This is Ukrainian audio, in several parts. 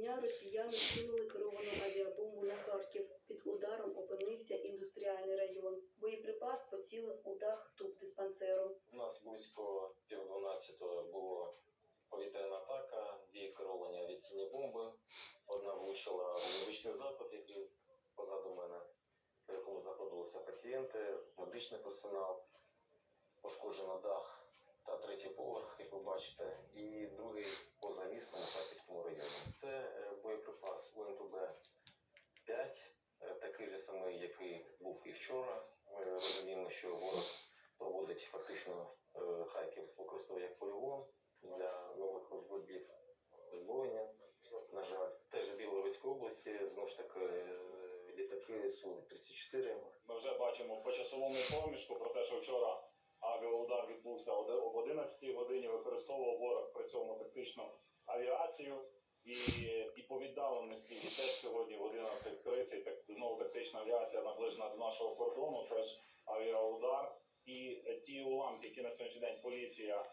дня росіяни кинули керовану авіабомбу на Харків. Під ударом опинився індустріальний район. Боєприпас поцілив у дах тубдиспансеру. У нас близько пів дванадцятого було повітряна атака, дві керовані авіаційні бомби. Одна влучила в медичний заклад, який позаду мене, в якому знаходилися пацієнти, медичний персонал, пошкоджено дах та третій поверх, як ви бачите, і другий був і вчора. Ми розуміємо, що ворог проводить фактично е, Харків використовує як полігон для нових видів озброєння. На жаль, теж з Білоруської області знову ж таки е, літаки Су-34. Ми вже бачимо по часовому проміжку про те, що вчора авіаудар відбувся об 11 годині, використовував ворог при цьому тактичну авіацію. І, і по віддаленості і теж сьогодні в 11.30 так, знову авіація наближена до нашого кордону, теж авіаудар. І ті уламки, які на сьогоднішній день поліція,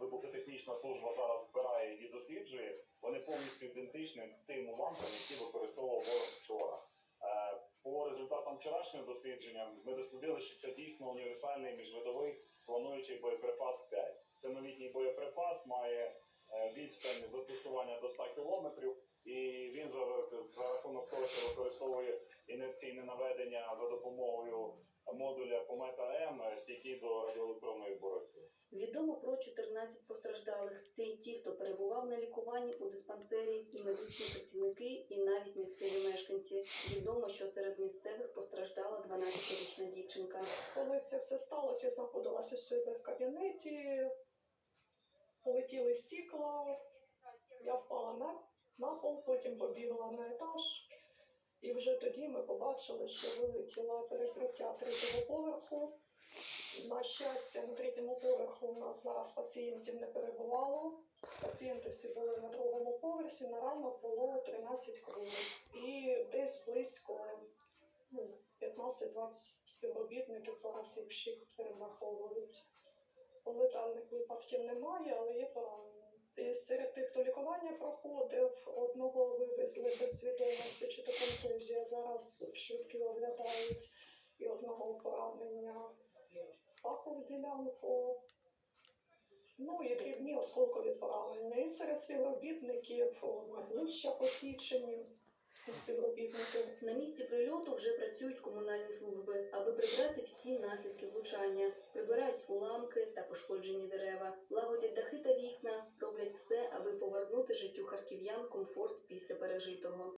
вибухотехнічна служба зараз збирає і досліджує, вони повністю ідентичні тим уламкам, які використовував ворог вчора. Е, По результатам вчорашнього дослідження ми дослідили, що це дійсно універсальний міжвидовий плануючий боєприпас 5. Це новітній боєприпас, має е, відстань застосування до 100 кілометрів, і він за рахунок того, що використовує інерційне наведення за допомогою модуля Комета М, стійкий до радіоелектронної боротьби. Відомо про 14 постраждалих. Це і ті, хто перебував на лікуванні у диспансері, і медичні працівники, і навіть місцеві мешканці. Відомо, що серед місцевих постраждала 12-річна дівчинка. Коли це все сталося, я знаходилася у себе в кабінеті, полетіли стікла, я впала на, на пол, потім побігла на етаж. І вже тоді ми побачили, що вилетіло перекриття третього поверху. На щастя, на третьому поверху у нас зараз пацієнтів не перебувало. Пацієнти всі були на другому поверсі, на ранок було 13 кровів. І десь близько ну, 15-20 співробітників зараз їх всіх перераховують. Летальних випадків немає, але є поранені. Серед тих, хто лікування проходив, одного вивезли без свідомості чи то контузія. Зараз швидкі оглядають і одного поранення в пахову ділянку. Ну і дрібні осколкові поранення. І серед співробітників обличчя посічені співробітників. На місці прильоту вже працюють комунальні служби, аби прибрати всі наслідки влучання. Прибирають уламки та пошкоджені дерева, лагодять дахи життю харків'ян комфорт після пережитого.